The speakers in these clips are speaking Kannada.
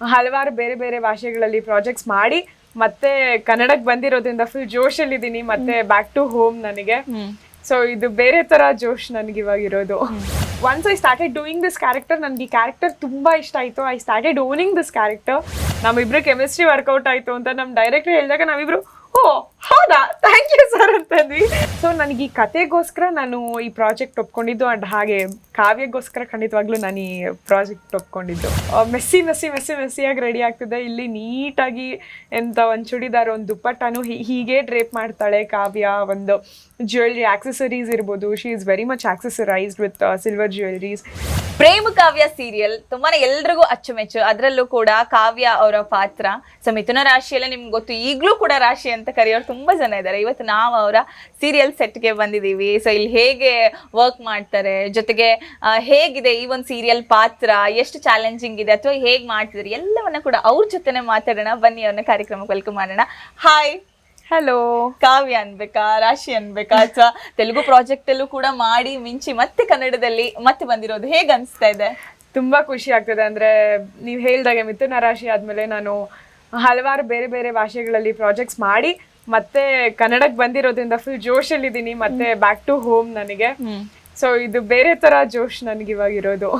ಹಲವಾರು ಬೇರೆ ಬೇರೆ ಭಾಷೆಗಳಲ್ಲಿ ಪ್ರಾಜೆಕ್ಟ್ಸ್ ಮಾಡಿ ಮತ್ತೆ ಕನ್ನಡಕ್ಕೆ ಬಂದಿರೋದ್ರಿಂದ ಫುಲ್ ಜೋಶಲ್ಲಿದ್ದೀನಿ ಮತ್ತೆ ಬ್ಯಾಕ್ ಟು ಹೋಮ್ ನನಗೆ. ಸೊ ಇದು ಬೇರೆ ತರ ಜೋಶ್ ನನಗೆ ಇವಾಗ ಇರೋದು. Once I started doing this character ನನಗೆ ಈ ಕ್ಯಾರೆಕ್ಟರ್ ತುಂಬಾ ಇಷ್ಟ ಆಯ್ತು. I started owning this character ನಮ್ಮಿಬ್ರು ಕೆಮಿಸ್ಟ್ರಿ ವರ್ಕೌಟ್ ಆಯ್ತು ಅಂತ ನಮ್ಮ ಡೈರೆಕ್ಟರ್ ಹೇಳಿದಾಗ ನಾವಿಬ್ರು ಓ ಹೌದಾ? ಥ್ಯಾಂಕ್ ಯು ಸರ್ ಅಂತಂದ್ವಿ. ಸೊ ನನಗೆ ಈ ಕತೆಗೋಸ್ಕರ ನಾನು ಈ ಪ್ರಾಜೆಕ್ಟ್ ಒಪ್ಕೊಂಡಿದ್ದು ಅಂಡ್ ಹಾಗೆ ಕಾವ್ಯಗೋಸ್ಕರ ಖಂಡಿತವಾಗ್ಲೂ ನಾನು ಈ ಪ್ರಾಜೆಕ್ಟ್ ಒಪ್ಕೊಂಡಿದ್ದು. ಮೆಸ್ಸಿ ಮೆಸ್ಸಿ ಮೆಸ್ಸಿ, ಮೆಸ್ಸಿಯಾಗಿ ರೆಡಿ ಆಗ್ತಿದೆ. ಇಲ್ಲಿ ನೀಟಾಗಿ ಎಂತ ಒಂದು ಚೂಡಿದಾರ್, ಒಂದು ದುಪ್ಪಟ್ಟನು ಹೀಗೆ ಡ್ರೇಪ್ ಮಾಡ್ತಾಳೆ ಕಾವ್ಯ. ಒಂದು ಜ್ಯುವೆಲ್ರಿ ಆಕ್ಸೆಸರೀಸ್ ಇರ್ಬೋದು. She is very much accessorised with silver jewelleries Prema Kavya serial ತುಂಬಾ ಎಲ್ರಿಗೂ ಅಚ್ಚುಮೆಚ್ಚು. ಅದರಲ್ಲೂ ಕೂಡ ಕಾವ್ಯ ಅವರ ಪಾತ್ರ. ಸೊ ಮಿಥುನ ರಾಶಿಯಲ್ಲೇ ನಿಮ್ಗೆ ಗೊತ್ತು, ಈಗಲೂ ಕೂಡ ರಾಶಿ ಅಂತ ಕರೆಯೋರು ತುಂಬಾ ಜನ ಇದ್ದಾರೆ. ಇವತ್ತು ನಾವು ಅವರ ಸೀರಿಯಲ್ ಸೆಟ್ಗೆ ಬಂದಿದ್ದೀವಿ. ಸೊ ಇಲ್ಲಿ ಹೇಗೆ ವರ್ಕ್ ಮಾಡ್ತಾರೆ, ಜೊತೆಗೆ ಹೇಗಿದೆ ಈ ಒಂದು ಸೀರಿಯಲ್ ಪಾತ್ರ? ಎಷ್ಟು ಚಾಲೆಂಜಿಂಗ್ ಇದೆ? ಅಥವಾ ಹೇಗ್ ಮಾಡ್ತಿದ್ರಿ? ಎಲ್ಲವನ್ನ ಕೂಡ ಅವ್ರ ಜೊತೆನೆ ಮಾತಾಡೋಣ. ಬನ್ನಿ ಅವ್ರನ್ನ ಕಾರ್ಯಕ್ರಮಕ್ಕೆ ವೆಲ್ಕಮ್ ಮಾಡೋಣ. ಹಾಯ್ ಹಲೋ ಕಾವ್ಯ ಅನ್ಬೇಕಾ? ರಾಶಿ ಅನ್ಬೇಕಾ? ಅಥವಾ ತೆಲುಗು ಪ್ರಾಜೆಕ್ಟ್ ಅಲ್ಲೂ ಕೂಡ ಮಾಡಿ ಮಿಂಚಿ ಮತ್ತೆ ಕನ್ನಡದಲ್ಲಿ ಮತ್ತೆ ಬಂದಿರೋದು. ಹೇಗ್ ಅನ್ಸ್ತಾ ಇದೆ? ತುಂಬಾ ಖುಷಿ ಆಗ್ತದೆ. ಅಂದ್ರೆ ನೀವು ಹೇಳ್ದಾಗೆ ಮಿಥುನ ರಾಶಿ ಆದ್ಮೇಲೆ ನಾನು ಹಲವಾರು ಬೇರೆ ಬೇರೆ ಭಾಷೆಗಳಲ್ಲಿ ಪ್ರಾಜೆಕ್ಟ್ಸ್ ಮಾಡಿ ಮತ್ತೆ ಕನ್ನಡಕ್ಕೆ ಬಂದಿರೋದ್ರಿಂದ ಫುಲ್ ಜೋಶಲ್ಲಿದ್ದೀನಿ ಮತ್ತೆ ಬ್ಯಾಕ್ ಟು ಹೋಮ್ ನನಗೆ. ಸೊ ಇದು ಬೇರೆ ತರ ಜೋಶ್ ನನಗೆ ಇವಾಗ ಇರೋದು.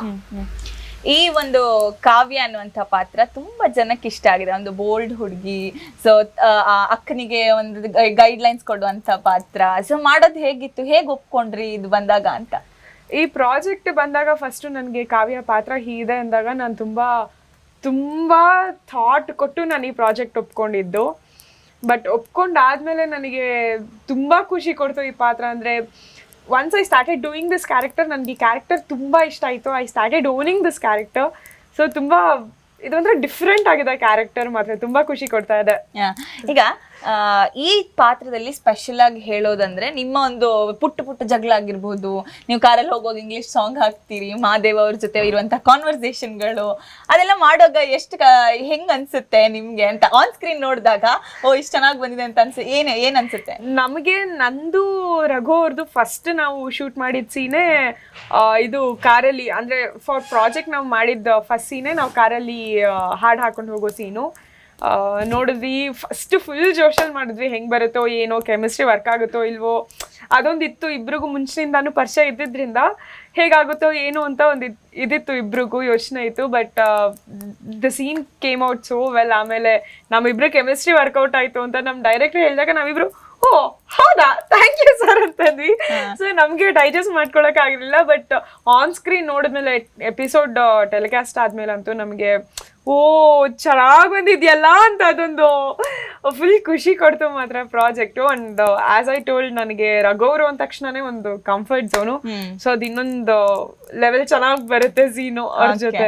ಈ ಒಂದು ಕಾವ್ಯ ಅನ್ನುವಂಥ ಪಾತ್ರ ತುಂಬಾ ಜನಕ್ಕೆ ಇಷ್ಟ ಆಗಿದೆ. ಒಂದು ಬೋಲ್ಡ್ ಹುಡುಗಿ ಸೊ ಅಕ್ಕನಿಗೆ ಒಂದು ಗೈಡ್ ಲೈನ್ಸ್ ಕೊಡುವಂತ ಪಾತ್ರ. ಸೊ ಮಾಡೋದು ಹೇಗಿತ್ತು? ಹೇಗೆ ಒಪ್ಕೊಂಡ್ರಿ ಇದು ಬಂದಾಗ ಅಂತ? ಈ ಪ್ರಾಜೆಕ್ಟ್ ಬಂದಾಗ ಫಸ್ಟ್ ನನಗೆ ಕಾವ್ಯ ಪಾತ್ರ ಹೀಗಿದೆ ಅಂದಾಗ ನಾನು ತುಂಬಾ ತುಂಬಾ ಥಾಟ್ ಕೊಟ್ಟು ನಾನು ಈ ಪ್ರಾಜೆಕ್ಟ್ ಒಪ್ಕೊಂಡಿದ್ದು. ಬಟ್ ಒಪ್ಕೊಂಡಾದ್ಮೇಲೆ ನನಗೆ ತುಂಬಾ ಖುಷಿ ಕೊಡ್ತು ಈ ಪಾತ್ರ. ಅಂದ್ರೆ once I started doing this character ನನಗೆ ಈ ಕ್ಯಾರೆಕ್ಟರ್ ತುಂಬಾ ಇಷ್ಟ ಆಯ್ತು. I started owning this character so ತುಂಬಾ ಇದೊಂಥರ ಡಿಫ್ರೆಂಟ್ ಆಗಿದೆ ಕ್ಯಾರೆಕ್ಟರ್ ಮಾತ್ರ. ತುಂಬಾ ಖುಷಿ ಕೊಡ್ತಾ ಇದೆ. ಈಗ ಈ ಪಾತ್ರದಲ್ಲಿ ಸ್ಪೆಷಲ್ ಆಗಿ ಹೇಳೋದಂದ್ರೆ ನಿಮ್ಮ ಒಂದು ಪುಟ್ಟ ಪುಟ್ಟ ಜಗಳ ಆಗಿರ್ಬೋದು, ನೀವು ಕಾರಲ್ಲಿ ಹೋಗೋದು ಇಂಗ್ಲಿಷ್ ಸಾಂಗ್ ಹಾಕ್ತೀರಿ, ಮಹಾದೇವ್ ಅವ್ರ ಜೊತೆ ಇರುವಂತ ಕಾನ್ವರ್ಸೇಷನ್ಗಳು ಅದೆಲ್ಲ ಮಾಡುವಾಗ ಎಷ್ಟು ಹೆಂಗ್ ಅನ್ಸುತ್ತೆ ನಿಮ್ಗೆ ಅಂತ ಆನ್ ಸ್ಕ್ರೀನ್ ನೋಡಿದಾಗ, ಓ, ಇಷ್ಟು ಚೆನ್ನಾಗಿ ಬಂದಿದೆ ಅಂತ ಅನ್ಸ, ಏನ್ ಏನ್ ಅನ್ಸುತ್ತೆ? ನಮಗೆ ನಂದು, ರಘು ಅವ್ರದ್ದು ಫಸ್ಟ್ ನಾವು ಶೂಟ್ ಮಾಡಿದ ಸೀನೆ ಇದು ಕಾರಲ್ಲಿ, ಅಂದ್ರೆ ಫಾರ್ ಪ್ರಾಜೆಕ್ಟ್ ನಾವು ಮಾಡಿದ ಫಸ್ಟ್ ಸೀನೆ ನಾವು ಕಾರಲ್ಲಿ ಹಾಡು ಹಾಕೊಂಡು ಹೋಗೋ ಸೀನು ನೋಡಿದ್ವಿ ಫಸ್ಟ್ ಫುಲ್ ಜೋಶಲ್ ಮಾಡಿದ್ವಿ ಹೆಂಗ್ ಬರುತ್ತೋ ಏನೋ ಕೆಮಿಸ್ಟ್ರಿ ವರ್ಕ್ ಆಗುತ್ತೋ ಇಲ್ವೋ. ಅದೊಂದಿತ್ತು ಇಬ್ರಿಗೂ ಮುಂಚಿನಿಂದಾನು ಪರಿಚಯ ಇದ್ದಿದ್ರಿಂದ ಹೇಗಾಗುತ್ತೋ ಏನು ಅಂತ ಒಂದು ಇದಿತ್ತು ಇಬ್ರಿಗೂ ಯೋಚನೆ ಇತ್ತು but the scene came out so well ಆಮೇಲೆ ನಮ್ಮಿಬ್ರು ಕೆಮಿಸ್ಟ್ರಿ ವರ್ಕೌಟ್ ಆಯಿತು ಅಂತ ನಮ್ಮ ಡೈರೆಕ್ಟ್ ಹೇಳಿದಾಗ ನಾವಿಬ್ರು ಓ ಹೌದಾ? ಥ್ಯಾಂಕ್ ಯು ಸರ್ ಅಂತಂದ್ವಿ. ಸೊ ನಮಗೆ ಡೈಜೆಸ್ಟ್ ಮಾಡ್ಕೊಳಕ್ ಆಗಿರಲಿಲ್ಲ ಬಟ್ ಆನ್ ಸ್ಕ್ರೀನ್ ನೋಡಿದ್ಮೇಲೆ ಎಪಿಸೋಡ್ ಟೆಲಿಕಾಸ್ಟ್ ಆದ್ಮೇಲೆ ಅಂತೂ ನಮಗೆ ಓ ಚೆನ್ನಾಗಿ ಬಂದಿದ್ಯಲ್ಲ ಅಂತ ಅದೊಂದು ಫುಲ್ ಖುಷಿ ಕೊಡ್ತು ಮಾತ್ರ project and as I told ನನಗೆ ರಘೋರು ಅಂದ ತಕ್ಷಣನೇ ಒಂದು ಕಂಫರ್ಟ್ ಝೋನು ಸೊ ಅದು ಇನ್ನೊಂದು ಲೆವೆಲ್ ಚೆನ್ನಾಗಿ ಬರುತ್ತೆ ಸೀನು ಅವ್ರ ಜೊತೆ.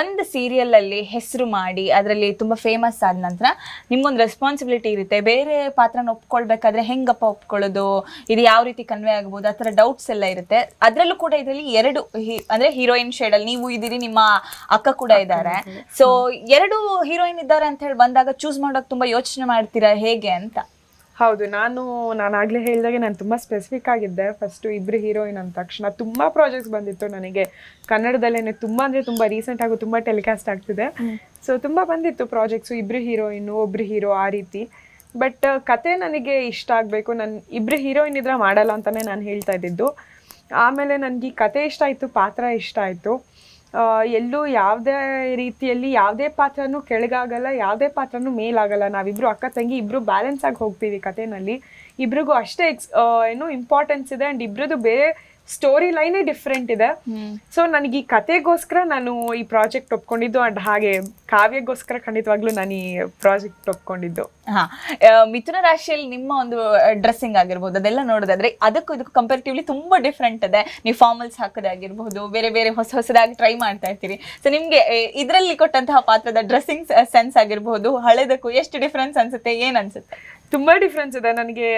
ಒಂದು ಸೀರಿಯಲ್ ಅಲ್ಲಿ ಹೆಸರು ಮಾಡಿ ಅದರಲ್ಲಿ ತುಂಬಾ ಫೇಮಸ್ ಆದ ನಂತರ ನಿಮ್ಗೊಂದು ರೆಸ್ಪಾನ್ಸಿಬಿಲಿಟಿ ಇರುತ್ತೆ. ಬೇರೆ ಪಾತ್ರನ ಒಪ್ಕೊಳ್ಬೇಕಾದ್ರೆ ಹೆಂಗಪ್ಪ ಒಪ್ಕೊಳ್ಳೋದು? ಇದು ಯಾವ ರೀತಿ ಕನ್ವೆ ಆಗ್ಬೋದು? ಆ ಥರ ಡೌಟ್ಸ್ ಎಲ್ಲ ಇರುತ್ತೆ. ಅದರಲ್ಲೂ ಕೂಡ ಇದರಲ್ಲಿ ಎರಡು ಅಂದ್ರೆ ಹೀರೋಯಿನ್ ಶೇಡ್ ಅಲ್ಲಿ ನೀವು ಇದೀರಿ ನಿಮ್ಮ ಅಕ್ಕ ಕೂಡ ಇದ್ದಾರೆ. ಸೊ ಎರಡು ಹೀರೋಯಿನ್ ಇದ್ದಾರೆ ಅಂತ ಹೇಳಿ ಬಂದಾಗ ಚೂಸ್ ಮಾಡೋಕೆ ತುಂಬಾ ಯೋಚನೆ ಮಾಡ್ತೀರಾ ಹೇಗೆ ಅಂತ? ಹೌದು ನಾನು ನಾನು ಆಗ್ಲೇ ಹೇಳಿದಾಗೆ ನಾನು ತುಂಬಾ ಸ್ಪೆಸಿಫಿಕ್ ಆಗಿದ್ದೆ. ಫಸ್ಟ್ ಇಬ್ರು ಹೀರೋಯಿನ್ ಅಂದ ತಕ್ಷಣ ತುಂಬಾ ಪ್ರಾಜೆಕ್ಟ್ಸ್ ಬಂದಿತ್ತು ನನಗೆ. ಕನ್ನಡದಲ್ಲೇನೆ ತುಂಬಾ ಅಂದ್ರೆ ತುಂಬಾ ರೀಸೆಂಟ್ ಆಗಿ ತುಂಬಾ ಟೆಲಿಕಾಸ್ಟ್ ಆಗ್ತಿದೆ. ಸೊ ತುಂಬಾ ಬಂದಿತ್ತು ಪ್ರಾಜೆಕ್ಟ್ಸು ಇಬ್ರು ಹೀರೋಯಿನ್ ಒಬ್ರು ಹೀರೋ ಆ ರೀತಿ. ಬಟ್ ಕತೆ ನನಗೆ ಇಷ್ಟ ಆಗಬೇಕು. ನಾನು ಇಬ್ರು ಹೀರೋಯಿನ್ ಇದ್ರೆ ಮಾಡಲ್ಲ ಅಂತಲೇ ನಾನು ಹೇಳ್ತಾ ಇದ್ದಿದ್ದು. ಆಮೇಲೆ ನನಗೆ ಈ ಕತೆ ಇಷ್ಟ ಆಯಿತು ಪಾತ್ರ ಇಷ್ಟ ಆಯಿತು. ಎಲ್ಲೂ ಯಾವುದೇ ರೀತಿಯಲ್ಲಿ ಯಾವುದೇ ಪಾತ್ರನೂ ಕೆಳಗಾಗಲ್ಲ, ಯಾವುದೇ ಪಾತ್ರನೂ ಮೇಲಾಗಲ್ಲ. ನಾವಿಬ್ರು ಅಕ್ಕ ತಂಗಿ, ಇಬ್ರು ಬ್ಯಾಲೆನ್ಸ್ ಆಗಿ ಹೋಗ್ತೀವಿ ಕಥೆನಲ್ಲಿ. ಇಬ್ರಿಗೂ ಅಷ್ಟೇ ಎಕ್ಸ್ ಏನು ಇಂಪಾರ್ಟೆನ್ಸ್ ಇದೆ. ಆ್ಯಂಡ್ ಇಬ್ರದ್ದು ಬೇರೆ ಸ್ಟೋರಿ ಲೈನೇ ಡಿಫ್ರೆಂಟ್ ಇದೆ. ಸೊ ನನಗೆ ಈ ಕತೆಗೋಸ್ಕರ ನಾನು ಈ ಪ್ರಾಜೆಕ್ಟ್ ಒಪ್ಕೊಂಡಿದ್ದು ಅಂಡ್ ಹಾಗೆ ಕಾವ್ಯಗೋಸ್ಕರ ಖಂಡಿತವಾಗ್ಲೂ ನಾನು ಈ ಪ್ರಾಜೆಕ್ಟ್ ಒಪ್ಕೊಂಡಿದ್ದು. ಹಾ. ಮಿಥುನ ರಾಶಿಯಲ್ಲಿ ನಿಮ್ಮ ಒಂದು ಡ್ರೆಸ್ಸಿಂಗ್ ಆಗಿರ್ಬೋದು ಅದೆಲ್ಲ ನೋಡೋದಾದ್ರೆ ಅದಕ್ಕೂ ಇದಕ್ಕೂ ಕಂಪೇರಿಟಿವ್ಲಿ ತುಂಬಾ ಡಿಫ್ರೆಂಟ್ ಇದೆ. ನೀವು ಫಾರ್ಮಲ್ಸ್ ಹಾಕೋದಾಗಿರ್ಬೋದು ಬೇರೆ ಬೇರೆ ಹೊಸ ಹೊಸದಾಗಿ ಟ್ರೈ ಮಾಡ್ತಾ ಇರ್ತೀರಿ. ಸೊ ನಿಮ್ಗೆ ಇದರಲ್ಲಿ ಕೊಟ್ಟಂತಹ ಪಾತ್ರದ ಡ್ರೆಸ್ಸಿಂಗ್ ಸೆನ್ಸ್ ಆಗಿರ್ಬೋದು ಹಳೆದಕ್ಕೂ ಎಷ್ಟು ಡಿಫ್ರೆನ್ಸ್ ಅನ್ಸುತ್ತೆ ಏನ್ ಅನ್ಸುತ್ತೆ? ತುಂಬಾ ಡಿಫ್ರೆನ್ಸ್ ಇದೆ. ನನಗೆ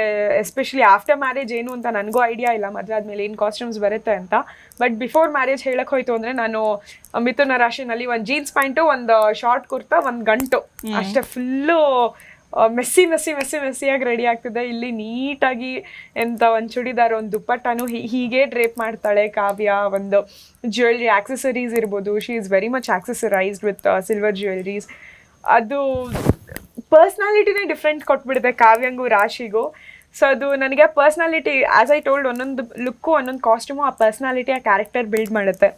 ಎಸ್ಪೆಷಲಿ ಆಫ್ಟರ್ ಮ್ಯಾರೇಜ್ ಏನು ಅಂತ ನನಗೂ ಐಡಿಯಾ ಇಲ್ಲ. ಮದುವೆ ಆದಮೇಲೆ ಏನು ಕಾಸ್ಟ್ಯೂಮ್ಸ್ ಬರುತ್ತೆ ಅಂತ. ಬಟ್ ಬಿಫೋರ್ ಮ್ಯಾರೇಜ್ ಹೇಳಕ್ ಹೋಯ್ತು ಅಂದ್ರೆ ನಾನು ಮಿಥುನ ರಾಶಿನಲ್ಲಿ ಒಂದು ಜೀನ್ಸ್ ಪ್ಯಾಂಟು ಒಂದು ಶಾರ್ಟ್ ಕುರ್ತಾ ಒಂದು ಗಂಟು. ಅಷ್ಟೇ ಫುಲ್ಲು ಮೆಸ್ಸಿ ಮೆಸ್ಸಿ ಮೆಸ್ಸಿ ಮೆಸ್ಸಿಯಾಗಿ ರೆಡಿ ಆಗ್ತಿದೆ. ಇಲ್ಲಿ ನೀಟಾಗಿ ಎಂತ ಒಂದು ಚೂಡಿದಾರ್ ಒಂದು ದುಪ್ಪಟ್ಟನು ಹೀಗೆ ಡ್ರೇಪ್ ಮಾಡ್ತಾಳೆ ಕಾವ್ಯ. ಒಂದು ಜ್ಯುವೆಲ್ರಿ ಆಕ್ಸೆಸರೀಸ್ ಇರ್ಬೋದು. She is very much accessorised with silver jewelleries ಅದು ಪರ್ಸ್ನಾಲಿಟಿನೇ ಡಿಫ್ರೆಂಟ್ ಕೊಟ್ಬಿಡುತ್ತೆ ಕಾವ್ಯಂಗೂ ರಾಶಿಗೂ. ಸೊ ಅದು ನನಗೆ ಪರ್ಸ್ನಾಲಿಟಿ ಆಸ್ ಐ ಟೋಲ್ಡ್ ಒಂದೊಂದು ಲುಕ್ಕು ಒಂದೊಂದು ಕಾಸ್ಟ್ಯೂಮು ಆ ಪರ್ಸ್ನಾಲಿಟಿ ಆ ಕ್ಯಾರೆಕ್ಟರ್ ಬಿಲ್ಡ್ ಮಾಡುತ್ತೆ.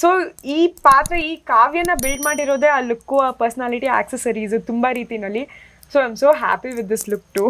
ಸೊ ಈ ಪಾತ್ರ ಈ ಕಾವ್ಯನ ಬಿಲ್ಡ್ ಮಾಡಿರೋದೇ ಆ ಲುಕ್ಕು ಆ ಪರ್ಸ್ನಾಲಿಟಿ ಆಕ್ಸೆಸರೀಸ್ ತುಂಬ ರೀತಿನಲ್ಲಿ. So I am so happy with this look to